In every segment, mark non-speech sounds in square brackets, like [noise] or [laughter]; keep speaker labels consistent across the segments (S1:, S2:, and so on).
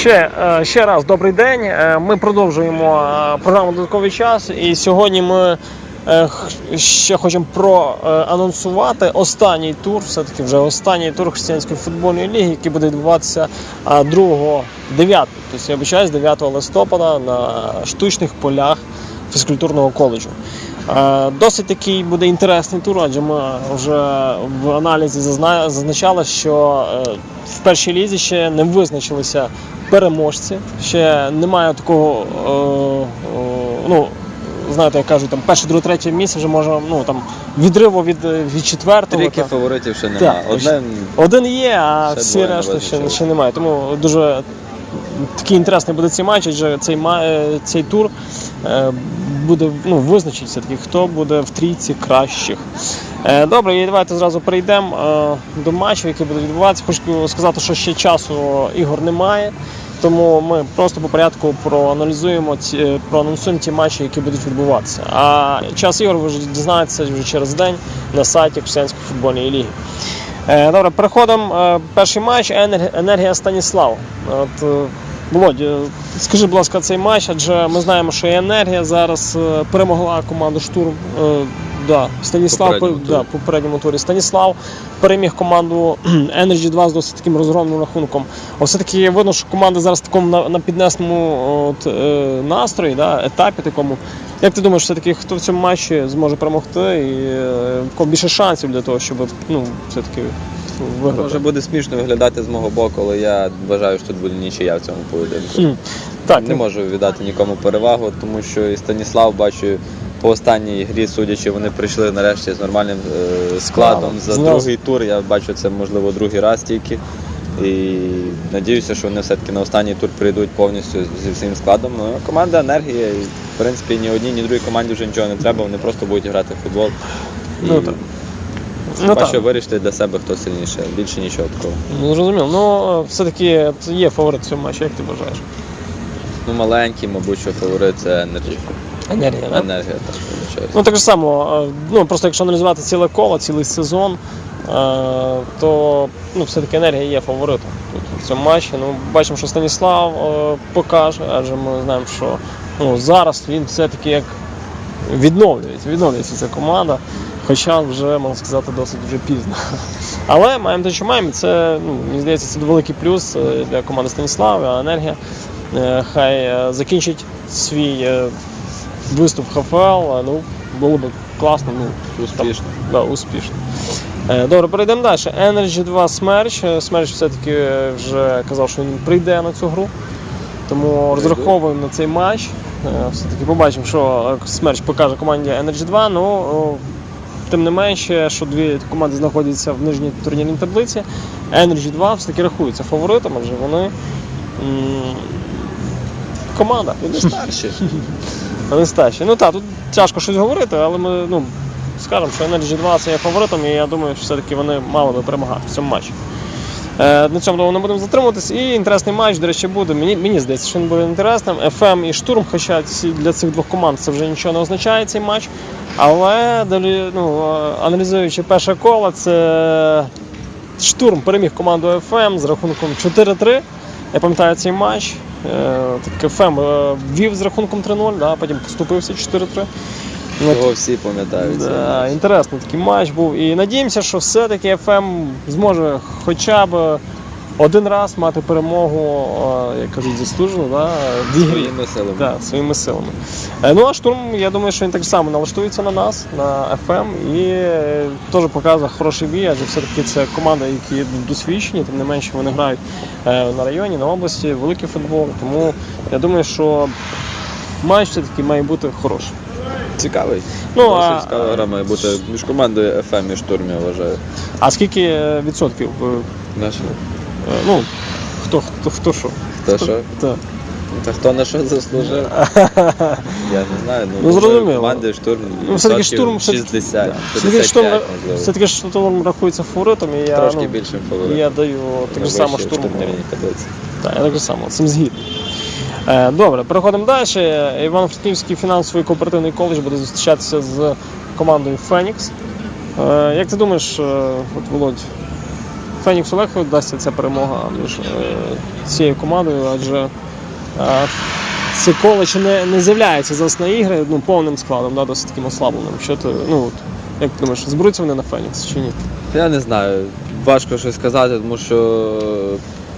S1: Ще, е, ще раз добрий день. Е, Ми продовжуємо е, програму Додатковий час. І сьогодні ми ще хочемо проанонсувати останній тур, все-таки вже останній тур християнської футбольної ліги, який буде відбуватися 2 9, тобто я обіцяюсь 9 листопада на штучних полях фізкультурного коледжу. Е, Досить такий буде інтересний тур, адже ми вже в аналізі зазна- зазначали, що е, в першій лізі ще не визначилися переможці. Ще немає такого, е, ну, знаєте, як кажуть, там перше, друге, третє місце вже може ну, там, відриву від, від четвертого.
S2: Трійки
S1: та-
S2: фаворитів ще
S1: Так,
S2: нема. Одне
S1: один є, а всі решта ще, ще немає. Тому дуже такий інтересний буде цей матч, адже цей, е, цей тур е, буде ну, визначить все-таки, хто буде в трійці кращих. Е, Добре, і давайте зразу перейдемо до матчів, які будуть відбуватися. Хочу сказати, що ще часу ігор немає. Тому ми просто по порядку проаналізуємо ці, е, проанонсуємо ті матчі, які будуть відбуватися. А час ігор ви вже дізнаєтеся вже через день на сайті Кусянської футбольної ліги. Е, Добре, переходимо. Е, Перший матч Енергія Станіслав. От, Володь, е, скажи, будь ласка, цей матч, адже ми знаємо, що і енергія зараз е, перемогла команду штурм. Е, Да, Станіслав
S2: Попередньому
S1: да, по попередньому турі. Станіслав переміг команду [clears throat] Energy 2 з досить таким розгромним рахунком. А все-таки видно, що команда зараз в такому на, на піднесному от, е, настрої, да, етапі такому. Як ти думаєш, все-таки хто в цьому матчі зможе перемогти і е, більше шансів для того, щоб ну, все-таки виграти?
S2: може буде смішно виглядати з мого боку, але я вважаю, що тут буде нічия в цьому поєдинку.
S1: Так,
S2: Не можу віддати нікому перевагу, тому що і Станіслав бачу по останній грі, судячи, вони прийшли нарешті з нормальним е, складом. За
S1: Знав.
S2: другий тур я бачу це можливо другий раз тільки. І надіюся, що вони все-таки на останній тур прийдуть повністю зі всім складом. Ну, команда енергія, і, в принципі, ні одній, ні другій команді вже нічого не треба, вони просто будуть грати в футбол. І
S1: Ну, так. Ну,
S2: хіба
S1: так.
S2: що вирішити для себе, хто сильніше. Більше нічого такого.
S1: Ну, зрозуміло. Ну, е, все-таки є фаворит в цьому матчі, як ти вважаєш?
S2: Ну, маленький, мабуть, що фаворит це енергія.
S1: Енергія, да?
S2: Енергія, так виходить.
S1: Ну так же само, е, ну просто якщо аналізувати ціле коло, цілий сезон, е, то ну, все-таки енергія є фаворитом тут в цьому матчі. Ну, бачимо, що Станіслав покаже, адже ми знаємо, що ну, зараз він все-таки як відновлюється, відновлюється ця команда. Хоча вже, можна сказати, досить вже пізно. Але маємо те, що маємо. Це, ну, мені здається, це великий плюс е, для команди Станіслава, а енергія е, хай е, закінчить свій виступ ХФЛ, ну, було б класно, ну,
S2: Успішно.
S1: да, успішно. Добре, перейдемо далі. Energy 2 Смерч. Смерч все-таки вже казав, що він прийде на цю гру. Тому розраховуємо на цей матч. Е, Все-таки побачимо, що е, Смерч покаже команді Energy 2. Ну, тим не менше, що дві команди знаходяться в нижній турнірній таблиці. Energy 2 все-таки рахується фаворитом, адже вони команда.
S2: Вони старші. [laughs]
S1: Вони старші. Ну так, тут тяжко щось говорити, але ми ну, скажемо, що Energy 2 це є фаворитом, і я думаю, що все-таки вони мали би перемагати в цьому матчі. Е, на цьому довго не будемо затримуватись. І інтересний матч, до речі, буде. Мені, мені здається, що він буде інтересним. ФМ і штурм, хоча для цих двох команд це вже нічого не означає цей матч. Але ну, е, аналізуючи перше коло, це штурм переміг команду ФМ з рахунком 4-3. Я пам'ятаю цей матч. Е, Так ФМ е, вів з рахунком 3-0, да, потім поступився 4-3. Ну,
S2: Його всі пам'ятають.
S1: Да, інтересний такий матч був. І надіємося, що все-таки ФМ зможе хоча б один раз мати перемогу, е, як кажуть, заслужену, да, в ігрі.
S2: Своїми силами.
S1: Да, своїми силами. Е, Ну а штурм, я думаю, що він так само налаштується на нас, на FM, і е, теж показує хороший бій, адже все-таки це команда, які досвідчені, тим не менше вони грають на районі, на області, великий футбол. Тому я думаю, що матч все-таки має бути хороший.
S2: Цікавий.
S1: Ну,
S2: Досить
S1: а-
S2: цікава гра має бути між командою FM і штурм, я вважаю.
S1: А скільки е, відсотків? е,
S2: Наша.
S1: е, Ну, хто, хто, хто що?
S2: Хто що?
S1: Так.
S2: Та хто на що заслужив? [laughs] Я не знаю. Ну,
S1: Ну, зрозуміло.
S2: Команди штурм.
S1: Ну, все-таки штурм все-таки-
S2: 60,
S1: Все-таки штурм, все-таки штурм рахується фаворитом, і я,
S2: Трошки
S1: ну,
S2: більшим фаворитом.
S1: я даю так
S2: На
S1: само
S2: таблиці.
S1: Так, я так само, цим згідний. Е, Добре, переходимо далі. Івано-Франківський фінансовий кооперативний коледж буде зустрічатися з командою Фенікс. Е, Як ти думаєш, е, от Володь, Феніксу легко вдасться ця перемога між цією командою, адже е, цей коледж не, не з'являється з основної ігри ну, повним складом, да, досить таким ослабленим. Що ти, ну, от, як ти думаєш, зберуться вони на Фенікс чи ні?
S2: Я не знаю, важко щось сказати, тому що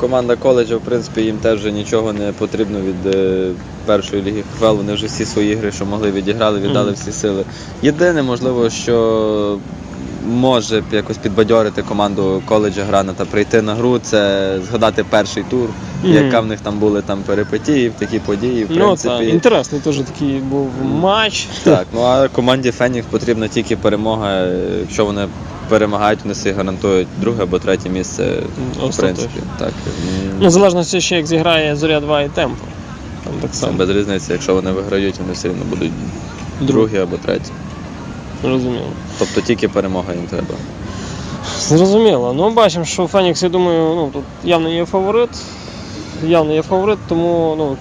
S2: команда коледжа, в принципі, їм теж вже нічого не потрібно від е, першої ліги ХФЛ. Вони вже всі свої ігри, що могли, відіграли, віддали всі сили. Єдине, можливо, що може якось підбадьорити команду коледжа грана та прийти на гру, це згадати перший тур. Яка в них там були там перипетії, такі події. В
S1: Ну,
S2: принципі,
S1: так, інтересний теж такий був матч.
S2: так, ну а команді Фенікс потрібна тільки перемога. Якщо вони перемагають, вони собі гарантують друге або третє місце. В
S1: Остаточно.
S2: принципі, так. М,
S1: Ну, в залежності ще як зіграє Зоря 2 і Темпо. Там так
S2: Це
S1: само.
S2: без різниці, якщо вони виграють, вони все одно будуть другі або треті.
S1: Зрозуміло.
S2: Тобто тільки перемога їм треба.
S1: Зрозуміло. Ну, бачимо, що Фенікс, я думаю, ну, тут явно є фаворит. Явно є фаворит, тому ну,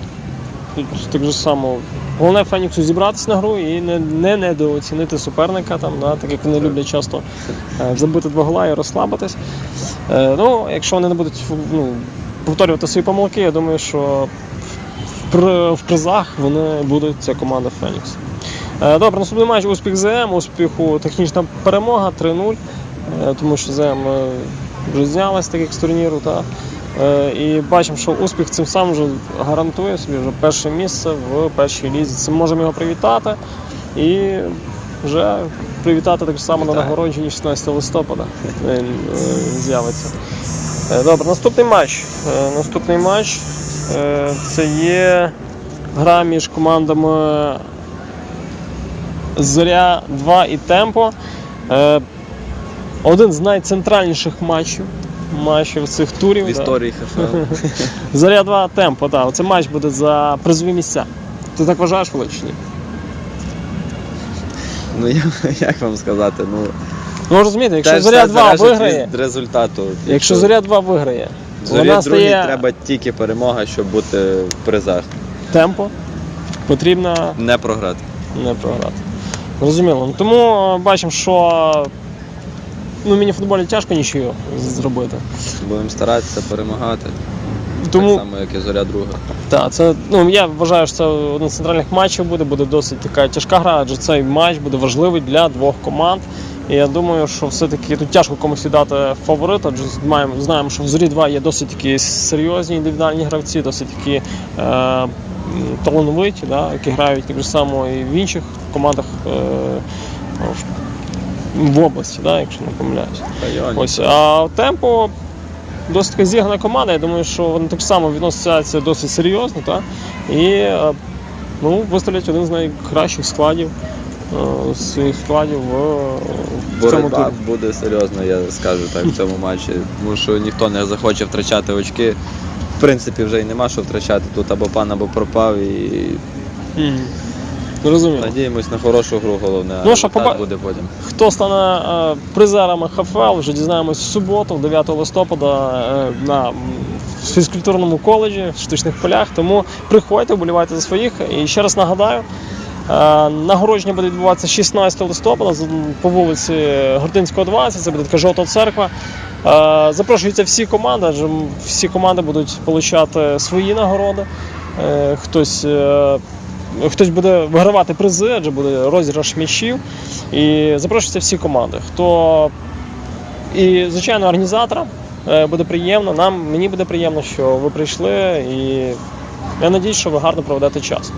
S1: тут так же само. Головне Феніксу зібратися на гру і не, не недооцінити суперника, там, да, так як вони люблять часто е, забити два гола і розслабитись. Е, ну, якщо вони не будуть ну, повторювати свої помилки, я думаю, що в, в призах вони будуть ця команда Фенікс. Е, Добре, наступний матч успіх ЗМ, успіху технічна перемога 3-0, е, тому що ЗМ е, вже знялась так з турніру. Та, і бачимо, що успіх цим самим вже гарантує собі вже перше місце в першій лізі. Цим можемо його привітати і вже привітати так само на
S2: Вітаю.
S1: нагородженні 16 листопада. Він е, з'явиться. Е, Добре, наступний матч. Е, Наступний матч е, це є гра між командами Зоря 2 і Темпо. Е, Один з найцентральніших матчів, матчів цих турів.
S2: В історії ХФЛ. [laughs]
S1: Зоря 2 Темпо, так. Оце матч буде за призові місця. Ти так вважаєш, Володь, чи ні?
S2: Ну я, як вам сказати, ну
S1: Ну розумієте, якщо
S2: теж
S1: Зоря
S2: все
S1: 2
S2: залежить
S1: виграє,
S2: від результату.
S1: якщо Зоря 2 виграє,
S2: Зорі
S1: вона
S2: другій
S1: стає
S2: треба тільки перемога, щоб бути в призах,
S1: темпо, потрібно
S2: не програти.
S1: не програти. Зрозуміло. Ну, тому е, бачимо, що ну, міні-футболі тяжко нічого зробити.
S2: Будемо старатися перемагати.
S1: Тому
S2: Так само, як і зоря друга.
S1: Так, це ну я вважаю, що це один з центральних матчів буде. Буде досить така тяжка гра, адже цей матч буде важливий для двох команд. І я думаю, що все-таки тут тяжко комусь віддати фаворит, адже маємо, знаємо, що в зорі 2 є досить такі серйозні індивідуальні гравці, досить такі е, талановиті, да, які грають так само і в інших командах е, в- області, да, якщо не помиляюсь. Ось, а темпо досить така зіграна команда. Я думаю, що вони так само відносяться досить серйозно, та? і е, ну, виставлять один з найкращих складів е, своїх складів в, в цьому турі.
S2: буде серйозна, я скажу так, в цьому матчі. Тому що ніхто не захоче втрачати очки. В принципі, вже й нема що втрачати. Тут або пан, або пропав. І
S1: Мгм. Зрозуміло.
S2: надіємось на хорошу гру, головне. а
S1: Ну, що,
S2: результат
S1: поба-
S2: буде потім.
S1: Хто стане е, призерами ХФЛ, вже дізнаємось в суботу, 9 листопада, е, на м, фізкультурному коледжі в штучних полях. Тому приходьте, вболівайте за своїх. І ще раз нагадаю. е, Нагородження буде відбуватися 16 листопада з- по вулиці Гординського 20, це буде така жовта церква. Е, Запрошуються всі команди, адже м, всі команди будуть отримати свої нагороди. Е, Хтось е, хтось буде вигравати призи, адже буде розіграш м'ячів. І запрошуються всі команди. Хто і, звичайно, організаторам е, буде приємно. Нам мені буде приємно, що ви прийшли, і я надіюсь, що ви гарно проведете час.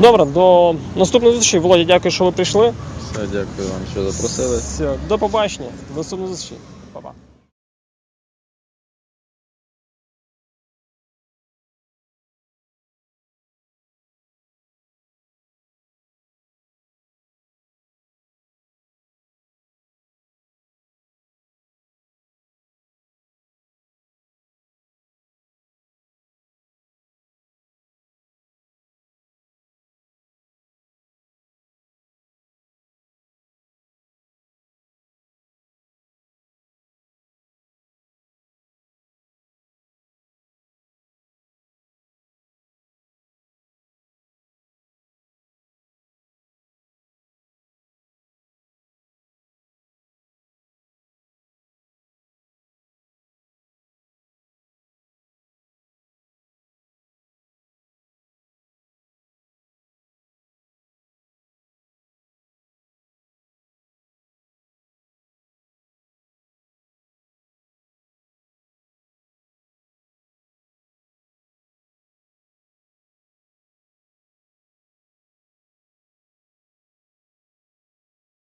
S1: Добре, до наступної зустрічі. Володя, дякую, що ви прийшли.
S2: Все, дякую вам, що запросили.
S1: Все, до побачення, до наступної зустрічі.